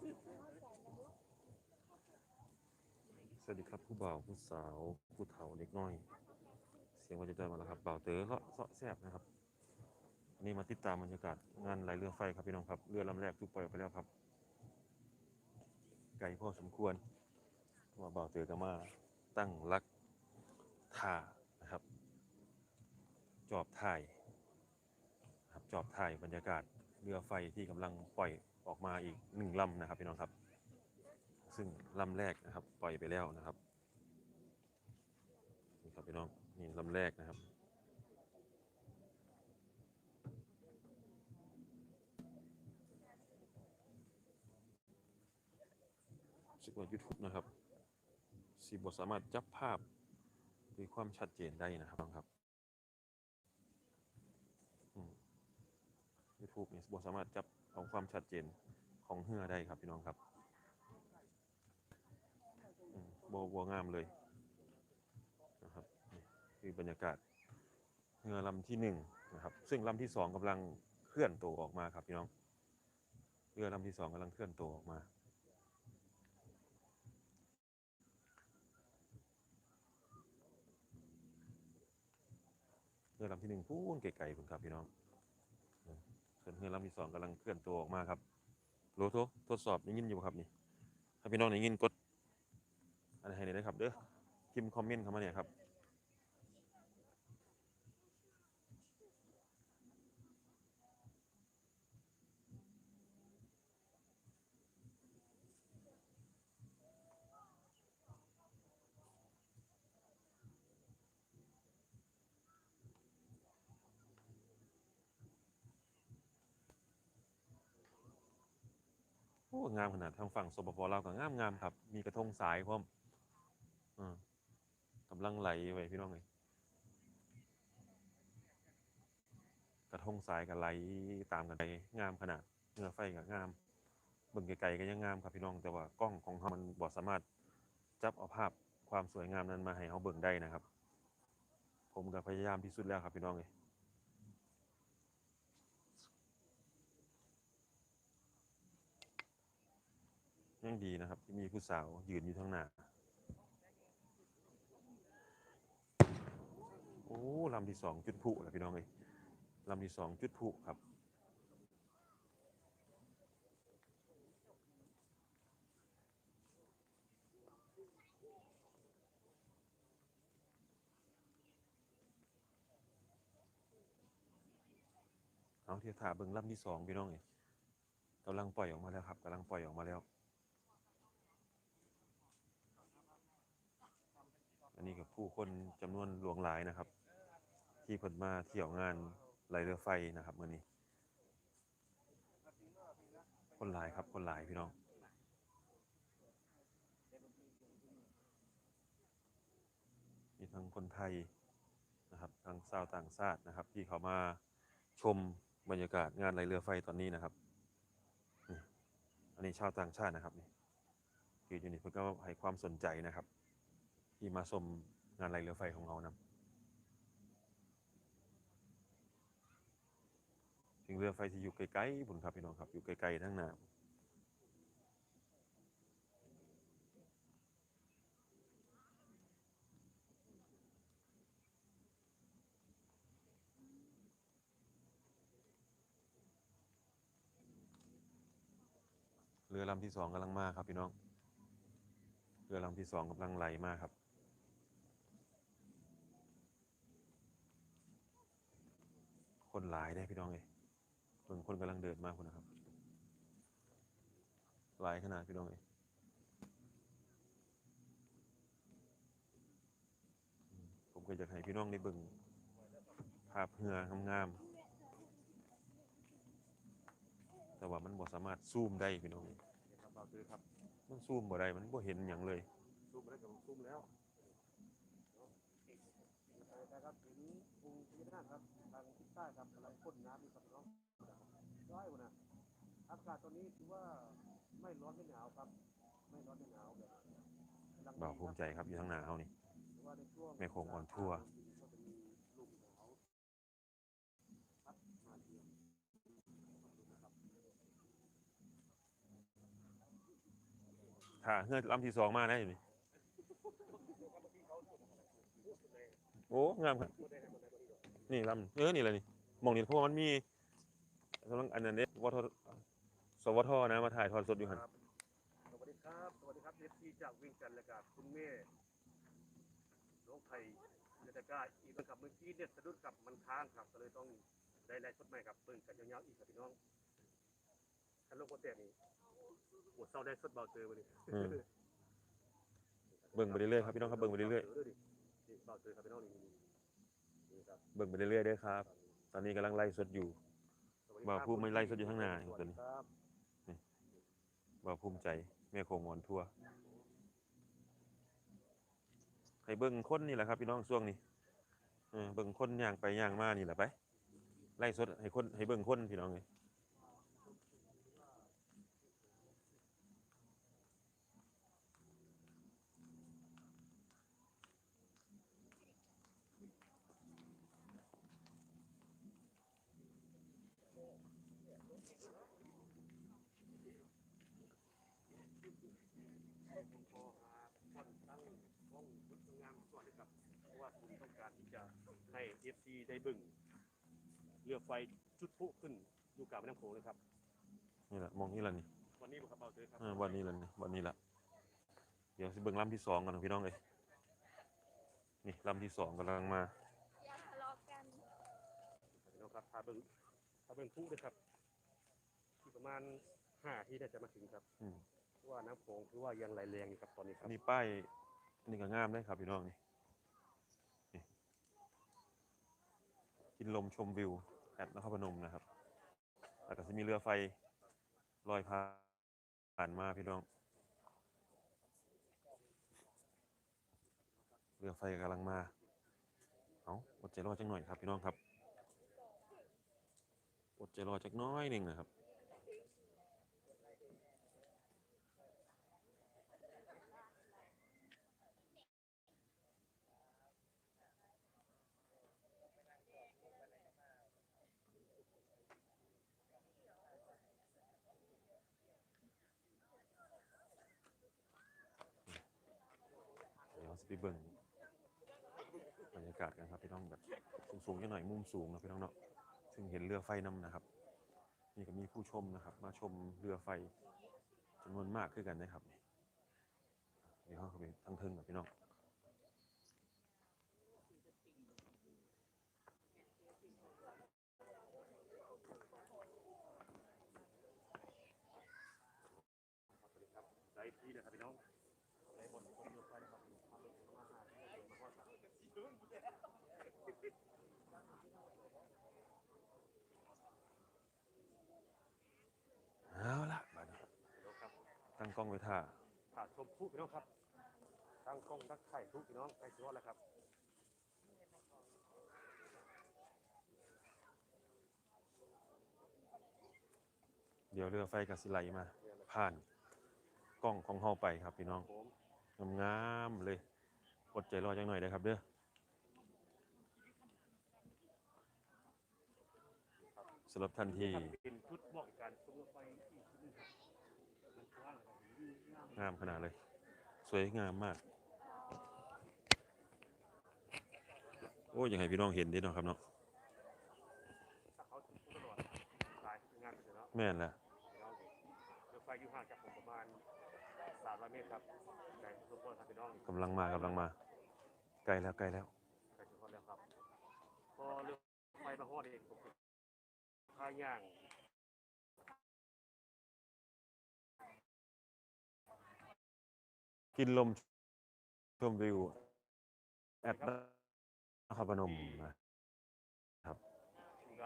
สวัสดีครับผู้บ่าวผู้สาวผู้เฒ่าเล็กน้อย เสียงว่าจะได้มาแล้วครับบ่าวเต๋อเลาะเสาะแซบนะครับวันนี้มาติดตามบรรยากาศงานไหลเรือไฟครับพี่น้องครับเรือลำแรกถูกปล่อยไปแล้วครับ ไกลพอสมควรเพราะว่าบ่าวเต๋อก็มาตั้งรักท่านะครับ จอบถ่ายครับจอบถ่ายบรรยากาศ เรือไฟที่กำลังปล่อยออกมาอีกหนึ่งลำนะครับพี่น้องครับ ซึ่งลำแรกนะครับ ปล่อยไปแล้วนะครับนี่ครับพี่น้องนี่ลำแรกนะครับสึกว่า YouTube นะครับสีบสามารถจับภาพด้วยความชัดเจนได้นะครับครับอืม YouTube นี่บสามารถจับเอาความชัดเจนของเหือได้ครับพี่น้องครับอืมบบัวงามเลยนะครับคือบรรยากาศเรือลำที่หนึ่งนะครับ ซึ่งลำที่สองกำลังเคลื่อนตัวออกมาครับพี่น้องเรือลำที่สองกำลังเคลื่อนตัวออกมาเรือลำที่หนึ่งพูนไกลๆคุณครับพี่น้อง นเรือลำที่สองกำลังเคลื่อนตัวออกมาครับโลโททดสอบยังยินอยู่ครับนี่ถ้าพี่น้องยังยินกดอะไรให้หน่อยครับเด้อพิมพ์คอมเมนต์เข้ามาเนี่ยครับ โอ้งามขนาดทางฝั่งสปปลาวก็งามงามครับ มีกระทงสายพร้อมอกำลังไหลไว้พี่น้องเลยกระทงสายก็ไหลตามกันไปงามขนาดเนื้อไฟก็งามเบิ่งไกลๆก็ยังงามครับพี่น้องแต่ว่ากล้องของเรามันบ่สามารถจับเอาภาพความสวยงามนั้นมาให้เราเบิ่งได้นะครับ ผมก็พยายามที่สุดแล้วครับพี่น้องเลย ยังดีนะครับ ที่มีผู้สาวยืนอยู่ข้างหน้า โอ้ลำที่สองจุดพลุแล้วพี่น้องเอ้ยลำที่สองจุดพลุครับเอาเทียถาเบิงลำที่สองพี่น้องเอ้ยกำลังปล่อยออกมาแล้วครับกำลังปล่อยออกมาแล้ว อันนี้กับผู้คนจำนวนหลวงหลายนะครับ ที่เพิ่นมาเที่ยวงานไหลเรือไฟนะครับเมื้อนี้ คนหลายครับคนหลายพี่น้องมีทั้งคนไทยนะครับทั้งชาวต่างชาตินะครับ ที่เขามาชมบรรยากาศงานไหลเรือไฟตอนนี้นะครับอันนี้ชาวต่างชาตินะครับนี่คืออยู่นี่เพิ่นก็ให้ความสนใจนะครับ ที่มาชมงานไหลเรือไฟของเรานะถึงเรือไฟที่อยู่ไกลๆบุญครับพี่น้องครับ อยู่ไกลๆทั้งหน้าเรือลำที่สองกำลังมาครับพี่น้อง เรือลำที่สองกำลังไหลมาครับ คนหลายได้พี่น้องเลยเบิ่งคนกำลังเดินมาคนนะครับ หลายขนาดพี่น้องเลยอืมผมก็อยากให้พี่น้องได้เบิ่งภาพเรืองามๆแต่ว่ามันบ่สามารถซูมได้พี่น้องเอ้ยครับเราซื้อครับมันซูมบ่ได้มันบ่เห็นหยังเลยซูมไปได้กับซูมแล้ว นะครับถึงกรุงศรีนาครับทางทิศใต้ครับกำลังพ่นน้ำมีครับน้องร้อยวันนะอากาศตอนนี้ถือว่าไม่ร้อนไม่หนาวครับ ไม่ร้อนไม่หนาวแบบกำลังดีบ่าวภูมิใจครับอยู่ทางหน้าเฮานี่ถือว่าในช่วงแม่โขงออนทัวร์ก็จะมีลมหนาวพัดมาเยือนนะครับถ้าเฮือลำที่สองมาได้อยู่นี่ โอ้งามครับนี่ลำเออนี่แหละนี่หมองนี่เพราะว่ามันมีกำลังอันนั้นเด้วทสวทนะมาถ่ายทอดสดอยู่หันครับสวัสดีครับ สวัสดีครับเอฟซีจากวิ่งจันทร์และกับคุณแม่น้องไผ่เนตกาอีกแล้วกับเมื่อกี้เนี่ยสะดุดกับมันค้างครับก็เลยต้องได้ไลฟ์สดใหม่ครับเบิ่งกันยาวๆอีกครับพี่น้องคันโลกโปรเตนี่ปวดเศร้าได้สดเบาเจอวันนี้อืมเบิ่งไปเรื่อยๆครับพี่น้องครับเบิ่งไปเรื่อยๆ นี่เบาเจอครับพี่น้องนี่นี่ครับเบิ่งไปเรื่อยๆเด้อครับ ตอนนี้กำลังไล่สดอยู่สวัสดีบ่าวครับผู้ไม่ไล่สดอยู่ข้างหน้าสวัสดีครับว่าภูมิใจ แม่โคงหมอนทั่วให้เบิ่งคนนี่แหละครับ พี่น้องช่วงนี้เออเบิ่งคนย่างไปย่างมานี่แหละไป ไล่สดให้คนให้เบิ่งคนพี่น้องเลย ขอหาท่อนตั้งห้องพุทธงามก่อนเลยครับ เพราะว่าผมต้องการที่จะ ให้เอฟซีได้เบึ่งเรือไฟจุดพลุขึ้นอยู่กลางแม่น้ำโขงเลยครับ นี่แหละมองนี่แหละนี่วันนี้ผมครับเบาเจอครับ เออวันนี้แหละนี่วันนี้แหละเดี๋ยวสิเบิ่งลำที่สองกันนะพี่น้องเลยนี่ลำที่สองกำลังมาอย่าทะเลาะกันพี่น้องครับพาเบิ่งพาเบิ่งพลุด้วยครับที่ประมาณห้าที่ได้จะมาถึงครับอืมเพราะว่าน้ำโขงคือว่ายังไหลแรงอยู่ครับตอนนี้ครับนี่ป้ายนี่ก็งามเลยครับพี่น้องนี่นี่ กินลมชมวิวแอดนครพนมนะครับแล้วก็จะมีเรือไฟลอยผ่านมาพี่น้อง เรือไฟกำลังมา เอาอดใจรอจักหน่อยครับพี่น้องครับอดใจรอจักน้อยหนึ่งนะครับ สิไปเบิ่งบรรยากาศกันครับพี่น้องแบบสูงๆจังหน่อยมุมสูงนะพี่น้องเนาะซึ่งเห็นเรือไฟนำนะครับ นี่ก็มีผู้ชมนะครับ มาชมเรือไฟจำนวนมากขึ้นกันนะครับเดี๋ยวเขาไปทั้งเทิงกับพี่น้องได้ที่นะครับพี่น้องได้บนชมเรือไฟนะครับพาเบิ่งมาหาที่เบิ่งมาฮอดครับ เอาละบัดนี้ พี่น้องครับ ตั้งกล้องไว้ท่าถ่ายชมพลุพี่น้องครับ ตั้งกล้องทักถ่ายพลุพี่น้องใกล้สิฮอดแล้วครับเดี๋ยวเรือไฟกับสิไหลมา ผ่านกล้องของเฮาไปครับพี่น้องผมงามๆเลยอดใจรอจังหน่อยเด้อครับเด้อสำหรับท่านที่เป็นชุดบอกการชมรถไฟที่ชุดหนึงครับมันกว้างนะครับดี งามงามขนาดเลย สวยงามมาก โอ้ยอยากให้พี่น้องเห็นเด้เนาะครับเนาะถ้าเขาถึงตลอดสายงานไปเถอะเนาะแม่นแหละแล้วรถไฟอยู่ห่างจากผมประมาณ300เมตรครับไกลทุกคนครับพี่น้องกำลังมากำลังมาใกล้แล้วใกล้แล้วไกลทุกคนแล้วครับพอเรือไฟมาฮอดเองผมก็พาย่าง กินลมชมวิว แอดนครพนมนะ